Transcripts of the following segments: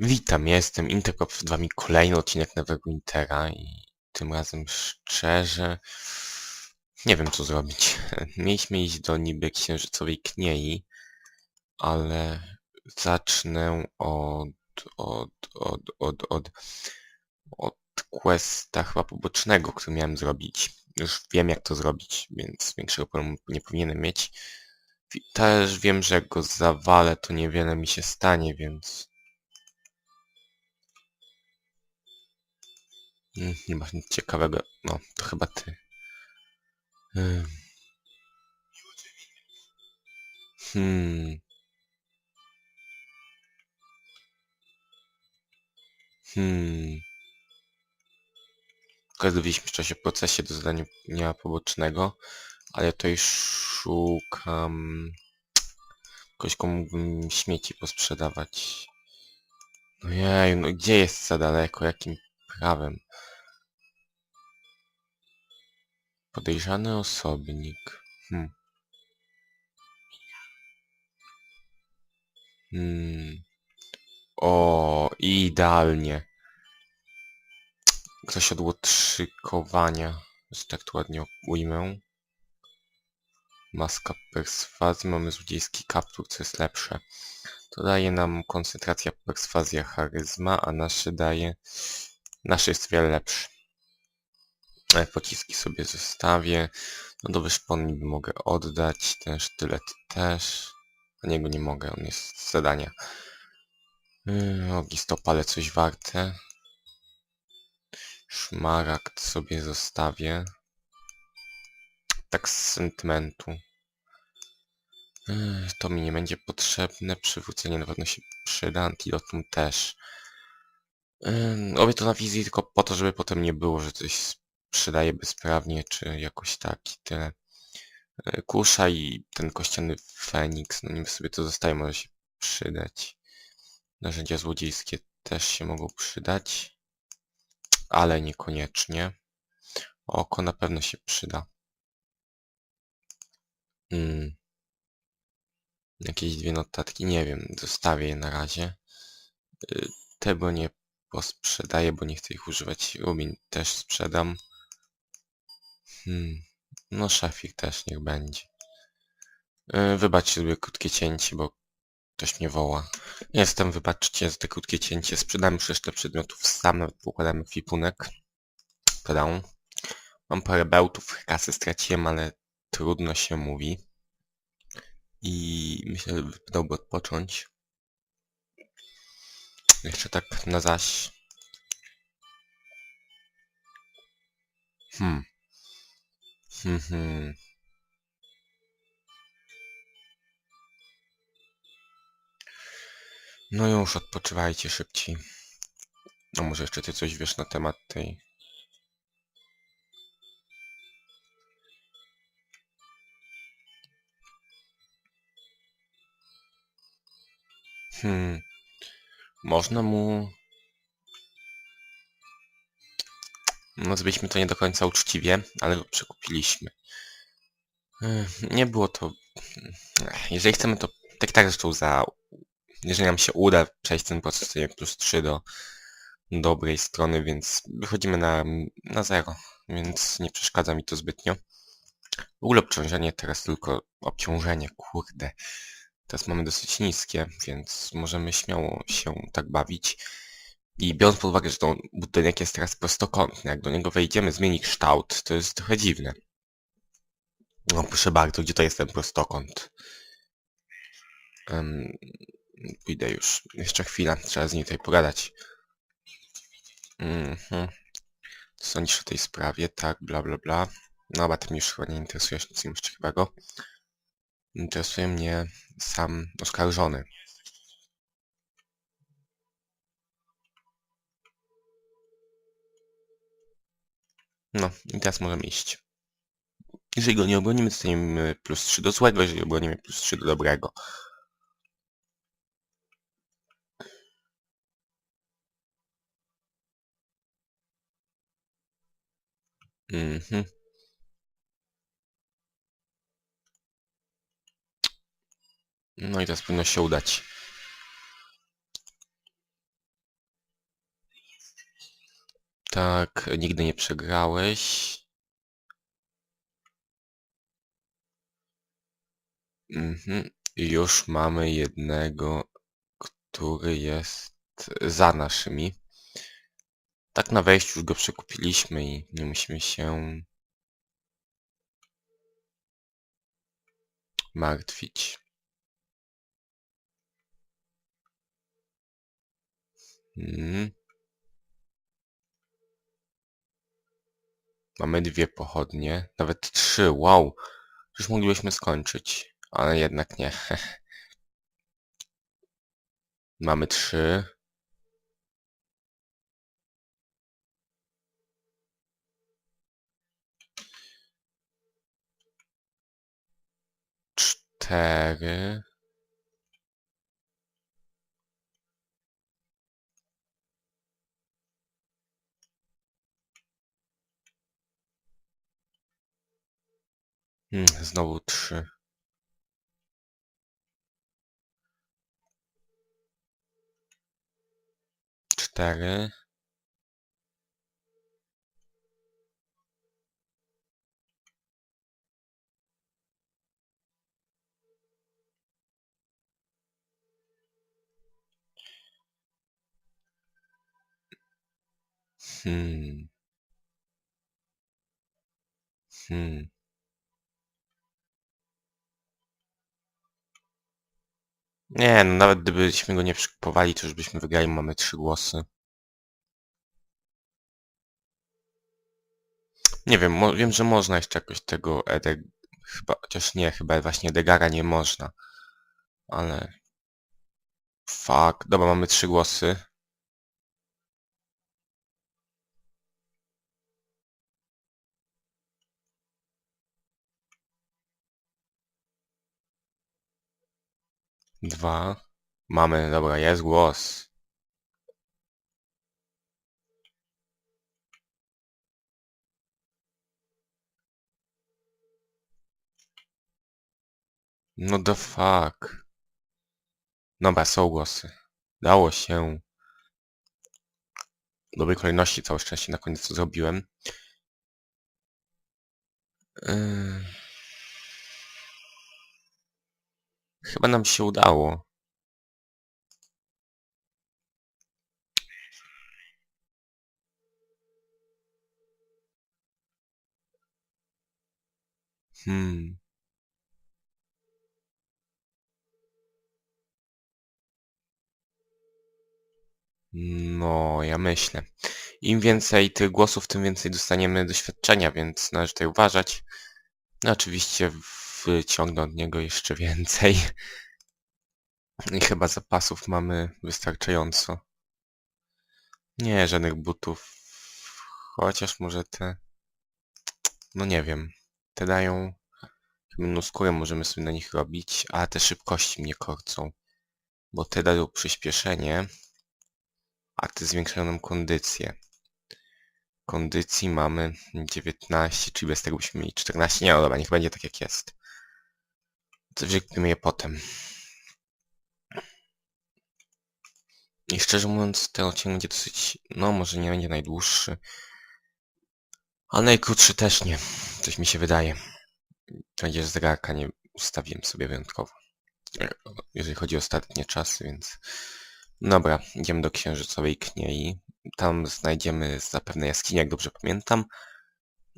Witam, ja jestem Interkop, przed wami kolejny odcinek nowego Intera i tym razem szczerze nie wiem co zrobić. Mieliśmy iść do niby księżycowej kniei, ale zacznę od, od, od, od, od, od questa chyba pobocznego, który miałem zrobić. Już wiem jak to zrobić, więc większego problemu nie powinienem mieć. Też wiem, że jak go zawalę, to niewiele mi się stanie, więc Nie masz nic ciekawego. No, to chyba ty. Hmm. Hmm. Się w procesie do zadania pobocznego, ale tutaj szukam kogoś, komu mógłbym śmieci posprzedawać. No jej, no gdzie jest za daleko? Jakim prawem? Podejrzany osobnik. Hmm. Hmm. O, idealnie. Ktoś od łotrzykowania, że tak to ładnie ujmę. Maska perswazji, mamy złodziejski kaptur, co jest lepsze. To daje nam koncentracja perswazja charyzma, a nasze daje... Nasze jest wiele lepszy. Pociski sobie zostawię. No do wyszponni mogę oddać. Ten sztylet też. A niego nie mogę, on jest z zadania. Yy, Ogistopale coś warte. Szmaragd sobie zostawię. Tak z sentymentu. Yy, To mi nie będzie potrzebne. Przywrócenie na pewno się przyda. Antidotum też. Yy, Robię to na wizji tylko po to, żeby potem nie było, że coś przydaje bezprawnie, czy jakoś tak i tyle. E, Kusza i ten kościany Feniks, no nim sobie to zostaje, może się przydać. Narzędzia złodziejskie też się mogą przydać, ale niekoniecznie. Oko na pewno się przyda. Hmm. Jakieś dwie notatki, nie wiem, zostawię je na razie. Y, Te bo nie posprzedaję, bo nie chcę ich używać. Rubin też sprzedam. Hmm. No szafik też niech będzie. Yy, wybaczcie sobie krótkie cięcie, bo ktoś mnie woła. Jestem, wybaczcie za te krótkie cięcie. Sprzedamy resztę przedmiotów sam, nawet układamy fipunek. Pedał. Mam parę bełtów, kasy straciłem, ale trudno się mówi. I myślę, że wypadałoby odpocząć. Jeszcze tak na zaś. Hmm. Hmm. No już odpoczywajcie szybciej. No może jeszcze ty coś wiesz na temat tej... Hmm. Można mu... Nazbiliśmy to nie do końca uczciwie, ale go przekupiliśmy. Nie było to... Jeżeli chcemy to... Tak tak zresztą za... Jeżeli nam się uda przejść ten proces, plus 3 do dobrej strony, więc wychodzimy na, na zero, więc nie przeszkadza mi to zbytnio. W ogóle obciążenie teraz tylko obciążenie, kurde. Teraz mamy dosyć niskie, więc możemy śmiało się tak bawić. I biorąc pod uwagę, że ten budynek jest teraz prostokątny, jak do niego wejdziemy, zmieni kształt, to jest trochę dziwne. No proszę bardzo, gdzie to jest ten prostokąt? Em, pójdę już. Jeszcze chwilę, trzeba z nim tutaj pogadać. Mhm. Co sądzisz o tej sprawie? Tak, bla bla bla. No, ale ty mnie już chyba nie interesujesz nic już ciekawego. Interesuje mnie sam oskarżony. No, i teraz możemy iść. Jeżeli go nie obronimy, dostaniemy plus 3 do złego, jeżeli obronimy plus 3 do dobrego. Mhm. No i teraz powinno się udać. Tak, nigdy nie przegrałeś. Mhm. Już mamy jednego, który jest za naszymi. Tak na wejściu już go przekupiliśmy i nie musimy się martwić. Mhm. Mamy dwie pochodnie, nawet trzy, wow. Już moglibyśmy skończyć, ale jednak nie. Mamy trzy. Cztery. Znowu trzy. Cztery. Hmm. Hmm. Nie, no nawet gdybyśmy go nie przekupowali, to już byśmy wygrali, mamy trzy głosy. Nie wiem, wiem, że można jeszcze jakoś tego Edeg... Chyba, chociaż nie, chyba właśnie Edegara nie można. Ale... Fuck. Dobra, mamy trzy głosy. Dwa. Mamy, dobra, jest głos. No the fuck. Dobra, są głosy. Dało się. W dobrej kolejności całe szczęście na koniec to zrobiłem. Yy... Chyba nam się udało. Hmm. No, ja myślę. Im więcej tych głosów, tym więcej dostaniemy doświadczenia, więc należy tutaj uważać. No oczywiście wyciągnę od niego jeszcze więcej. I chyba zapasów mamy wystarczająco. Nie, żadnych butów. Chociaż może te... No nie wiem. Te dają... Kamienną skórę możemy sobie na nich robić, a te szybkości mnie korcą. Bo te dają przyspieszenie, a te zwiększają nam kondycję. Kondycji mamy 19, czyli bez tego byśmy mieli 14. Nie, no dobra, niech będzie tak jak jest. Wzięliśmy je potem. I szczerze mówiąc, ten odcinek będzie dosyć... No, może nie będzie najdłuższy. A najkrótszy też nie. Coś mi się wydaje. To będzie zegarka, nie ustawiłem sobie wyjątkowo. Jeżeli chodzi o ostatnie czasy, więc... Dobra, idziemy do Księżycowej Kniei. Tam znajdziemy zapewne jaskinię, jak dobrze pamiętam.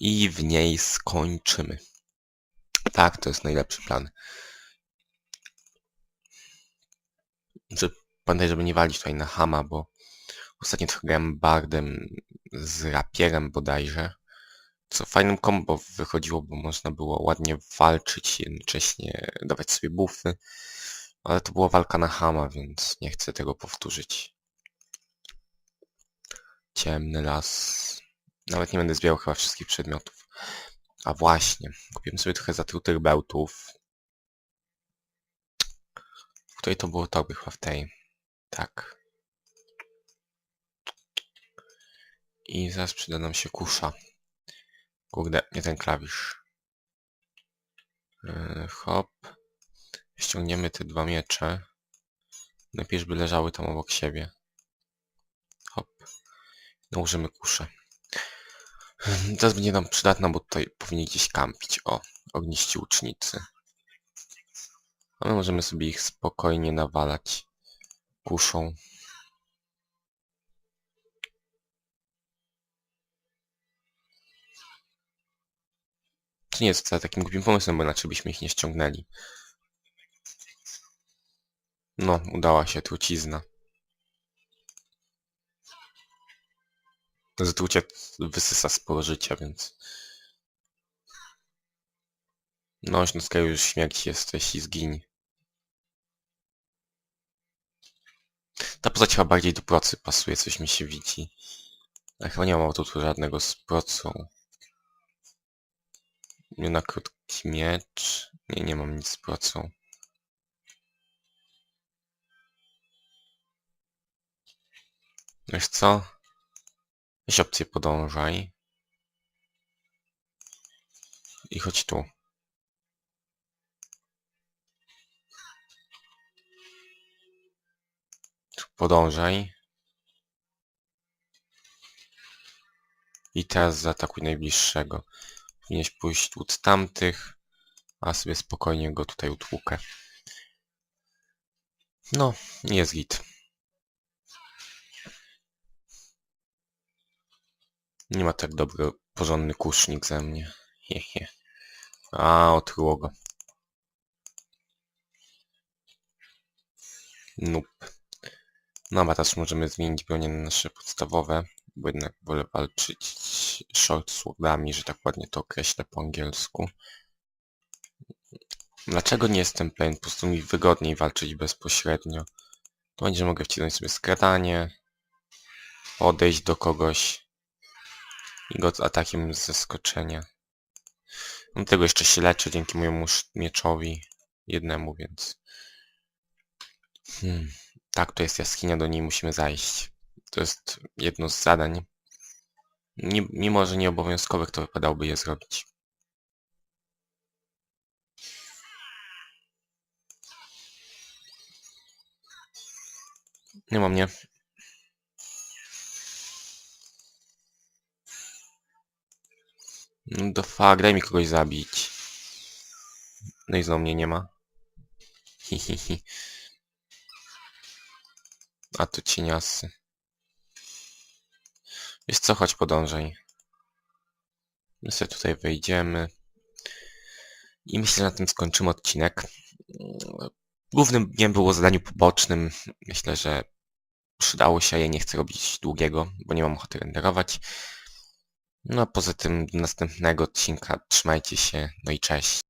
I w niej skończymy. Tak, to jest najlepszy plan. Że, pamiętaj, żeby nie walić tutaj na Hama, bo ostatnio trochę grałem bardem z rapierem bodajże. Co fajnym kombo wychodziło, bo można było ładnie walczyć, jednocześnie dawać sobie buffy. Ale to była walka na Hama, więc nie chcę tego powtórzyć. Ciemny las. Nawet nie będę zbierał chyba wszystkich przedmiotów. A właśnie, kupiłem sobie trochę zatrutych bełtów. W której to było torby chyba w tej. Tak. I zaraz przyda nam się kusza. Kurde, nie ten klawisz. Yy, hop. Ściągniemy te dwa miecze. Najpierw by leżały tam obok siebie. Hop. Nałożymy kuszę. Teraz będzie nam przydatna, bo tutaj powinni gdzieś kampić. O, ogniści łucznicy. A my możemy sobie ich spokojnie nawalać kuszą. To nie jest wcale takim głupim pomysłem, bo inaczej byśmy ich nie ściągnęli. No, udała się trucizna. Zatrucie wysysa sporo życia, więc... No, na już śmierci jesteś i zgiń. Ta postać chyba bardziej do procy pasuje, coś mi się widzi. Ale chyba nie mam tu żadnego z procą. Nie na krótki miecz. Nie, nie mam nic z procą. Wiesz co? Weź opcję podążaj. I chodź tu. Podążaj. I teraz zaatakuj najbliższego. Powinieneś pójść od tamtych, a sobie spokojnie go tutaj utłukę. No, jest git. Nie ma tak dobry, porządny kusznik ze mnie. Hehe. A, otruło go. Nope. No, a teraz możemy zmienić bronie na nasze podstawowe, bo jednak wolę walczyć short swordami, że tak ładnie to określę po angielsku. Dlaczego nie jestem pewien? Po prostu mi wygodniej walczyć bezpośrednio. To będzie, że mogę wcisnąć sobie skradanie, podejść do kogoś i go atakiem z zaskoczenia. Do tego jeszcze się leczę dzięki mojemu mieczowi jednemu, więc... Hmm. Tak, to jest jaskinia, do niej musimy zajść. To jest jedno z zadań. Mimo, że nieobowiązkowych, to wypadałoby je zrobić. Nie mam mnie. No do fuck, daj mi kogoś zabić. No i znowu mnie nie ma. Hihihi. A tu cieniasy. Wiesz co, chodź podążaj. My sobie tutaj wejdziemy. I myślę, że na tym skończymy odcinek. Głównym dniem było zadaniu pobocznym. Myślę, że przydało się, ja nie chcę robić długiego, bo nie mam ochoty renderować. No a poza tym do następnego odcinka trzymajcie się, no i cześć.